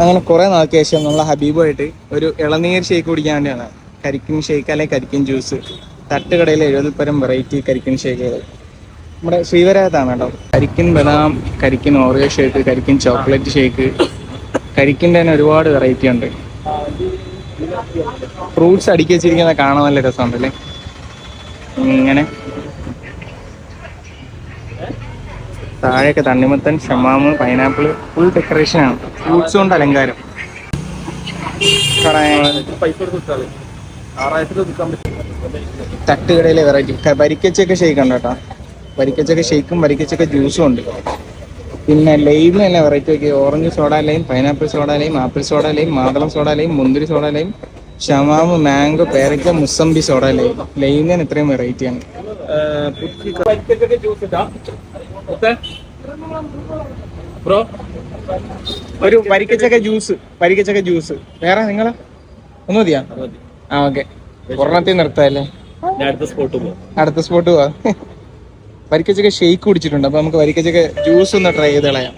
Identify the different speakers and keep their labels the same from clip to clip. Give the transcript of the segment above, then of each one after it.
Speaker 1: അങ്ങനെ കുറെ നാൾക്ക് ശേഷം നമ്മൾ ഹബീബുമായിട്ട് ഒരു ഇളനീർ ഷേക്ക് കുടിക്കാൻ വേണ്ടിയാണ്. കരിക്കിൻ ഷേക്ക് അല്ലെങ്കിൽ കരിക്കിൻ ജ്യൂസ് തട്ടുകടയിൽ എഴുപതിൽ പരം വെറൈറ്റി കരിക്കിൻ ഷേക്കുകൾ നമ്മുടെ ശ്രീവരായത്താണ് കേട്ടോ. കരിക്കിൻ ബദാം കരിക്കിൻ ഓറിയോ ഷേക്ക് കരിക്കിൻ ചോക്ലേറ്റ് ഷേക്ക് കരിക്കിന്റെ തന്നെ ഒരുപാട് വെറൈറ്റി ഉണ്ട്. ഫ്രൂട്ട്സ് അടുക്കി വെച്ചിരിക്കുന്നത് കാണാൻ നല്ല രസമുണ്ടല്ലേ? ഇങ്ങനെ. താഴെയൊക്കെ തണ്ണിമത്തൻ ഷമാമ് പൈനാപ്പിൾ ഫുൾ ഡെക്കറേഷൻ ആണ്. ഫ്രൂട്ട്സ് കൊണ്ട് അലങ്കാരം. തട്ടുകടയിലെ വെറൈറ്റി വരിക്കച്ചൊക്കെ ഷേക്ക് ഉണ്ട് കേട്ടോ. വരിക്കച്ചൊക്കെ ഷേക്കും വരിക്കച്ചൊക്കെ ജ്യൂസും ഉണ്ട്. പിന്നെ ലൈമ് തന്നെ വെറൈറ്റി ഒക്കെ. Orange soda lime pineapple soda lime apple soda lime മാതളം soda lime മുന്തിരി സോഡ ലൈം ഷമാമ് മാംഗോ പേരക്ക മുസംബി സോഡ ലൈം ലൈമിന് ഇത്രയും വെറൈറ്റിയാണ്
Speaker 2: ബ്രോ?
Speaker 1: ഒരു പരിക്കച്ചക്ക ജ്യൂസ് പരിക്കച്ചക്ക ജ്യൂസ്. വേറെ നിങ്ങൾ? ഒന്ന് മതിയാ? ആ ഓക്കെ. ഒരെണ്ണത്തിൽ നിർത്താല്ലേ?
Speaker 2: അടുത്ത സ്പോട്ട് പോകും
Speaker 1: അടുത്ത സ്പോട്ട് പോവാ. വരിക്കച്ചക്ക ഷെയ്ക്ക് കുടിച്ചിട്ടുണ്ട്. അപ്പൊ നമുക്ക് വരിക്കച്ചക്ക ജ്യൂസ് ഒന്ന് ട്രൈ ചെയ്ത് കളയാം.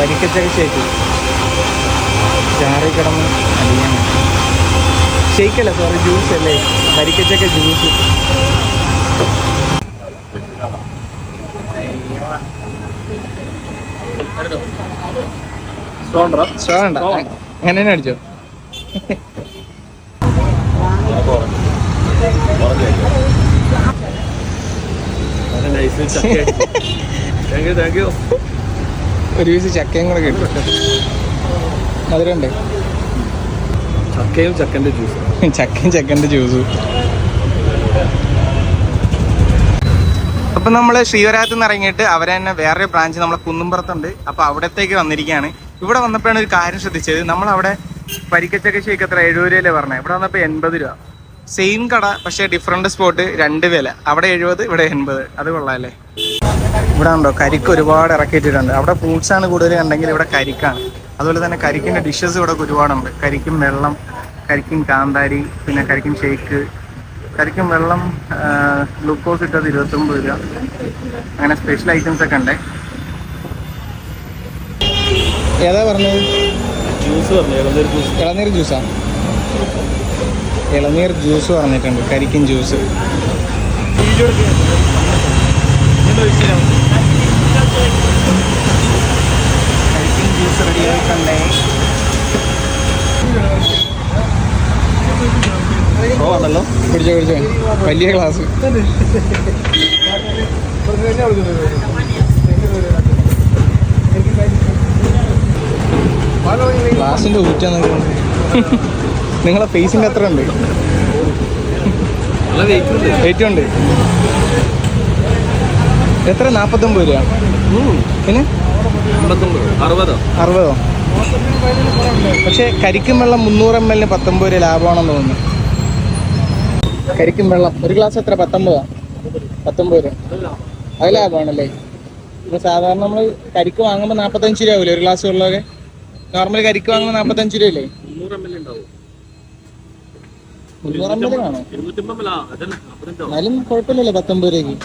Speaker 1: വരിക്കച്ചക്ക ഷേക്ക് ചാറി കിടന്ന് അടിയാണ്. ഷെയ്ക്കല്ല സോറി ജ്യൂസ് അല്ലേ? വരിക്കച്ചക്ക ജ്യൂസ്
Speaker 2: സ്ട്രോണ്ടറാ
Speaker 1: വേണ്ട അങ്ങനെ തന്നെ അടിച്ചോ. ഒരു പീസ് ചക്കയും കൂടെ കിട്ടും. മധുരണ്ട്
Speaker 2: ചക്കയും ചക്കന്റെ ജ്യൂസ്
Speaker 1: ചക്കയും ചക്കന്റെ ജ്യൂസ് അപ്പൊ നമ്മൾ ശ്രീവരാത്ത് നിന്ന് ഇറങ്ങിയിട്ട് അവരെ തന്നെ വേറെ ബ്രാഞ്ച് നമ്മളെ കുന്നുംപുറത്തുണ്ട്. അപ്പോൾ അവിടത്തേക്ക് വന്നിരിക്കുകയാണ്. ഇവിടെ വന്നപ്പോഴാണ് ഒരു കാര്യം ശ്രദ്ധിച്ചത്. നമ്മൾ അവിടെ പരിക്കച്ചക്ക ഷേക്ക് എത്ര? എഴുപത് രൂപയല്ലേ പറഞ്ഞത് ഇവിടെ വന്നപ്പോൾ എൺപത് രൂപ. സെയിം കട പക്ഷേ ഡിഫറെന്റ് സ്പോട്ട് രണ്ട് വില. അവിടെ എഴുപത് ഇവിടെ എൺപത്. അത് കൊള്ളാല്ലേ? ഇവിടെ ഉണ്ടോ? കരിക്ക് ഒരുപാട് ഇറക്കിയിട്ടുണ്ട് അവിടെ ഫ്രൂട്ട്സ് ആണ് കൂടുതൽ ഉണ്ടെങ്കിൽ ഇവിടെ കരിക്കാണ്. അതുപോലെ തന്നെ കരിക്കിന്റെ ഡിഷസ് ഇവിടെ ഒരുപാടുണ്ട്. കരിക്കും വെള്ളം കരിക്കും കാന്താരി പിന്നെ കരിക്കും ഷേക്ക്. കരിക്കും വെള്ളം ഗ്ലൂക്കോസ് ഇട്ടത് ഇരുപത്തൊമ്പത് രൂപ. അങ്ങനെ സ്പെഷ്യൽ ഐറ്റംസ് ഒക്കെ ഉണ്ട്. ഏതാ പറഞ്ഞത്?
Speaker 2: ജ്യൂസ് പറഞ്ഞു ഇളനീർ ജ്യൂസ്.
Speaker 1: ഇളനീർ ജ്യൂസാ? പറഞ്ഞിട്ടുണ്ട് കരിക്കും ജ്യൂസ് കരിക്കും ജ്യൂസ്. റെഡി ആയിട്ടുണ്ടേ പിടിച്ചോ പിടിച്ചോ. വലിയ ഗ്ലാസ് ഗ്ലാസിന്റെ ഊറ്റാന്ന് നിങ്ങളെ ഫേസിന്റെ എത്ര ഉണ്ട്.
Speaker 2: വെയിറ്റ് ഉണ്ട്.
Speaker 1: എത്ര? നാപ്പത്തൊമ്പത് രൂപ പിന്നെ?
Speaker 2: അറുപതോ?
Speaker 1: അറുപതോ? പക്ഷെ കരിക്കും വെള്ളം മുന്നൂറ് എം എല്ലിന് പത്തൊമ്പത് രൂപ ലാഭമാണെന്ന് തോന്നുന്നു. കരിക്കും വെള്ളം. ഒരു ഗ്ലാസ് എത്ര? പത്തൊമ്പതാ? പത്തൊമ്പത് രൂപ. അത് ലാഭമാണല്ലേ? ഇപ്പൊ സാധാരണ നമ്മൾ കരിക്ക് വാങ്ങുമ്പോൾ നാപ്പത്തഞ്ച് രൂപ ആവില്ലേ ഒരു ഗ്ലാസ് വെള്ളമൊക്കെ നോർമൽ കരിക്ക് വാങ്ങുന്ന നാപ്പത്തഞ്ച് രൂപയല്ലേ?
Speaker 2: മുന്നൂറ് എം എൽ
Speaker 1: എന്നാലും കുഴപ്പമില്ലല്ലോ പത്തൊമ്പത് രൂപയ്ക്ക്.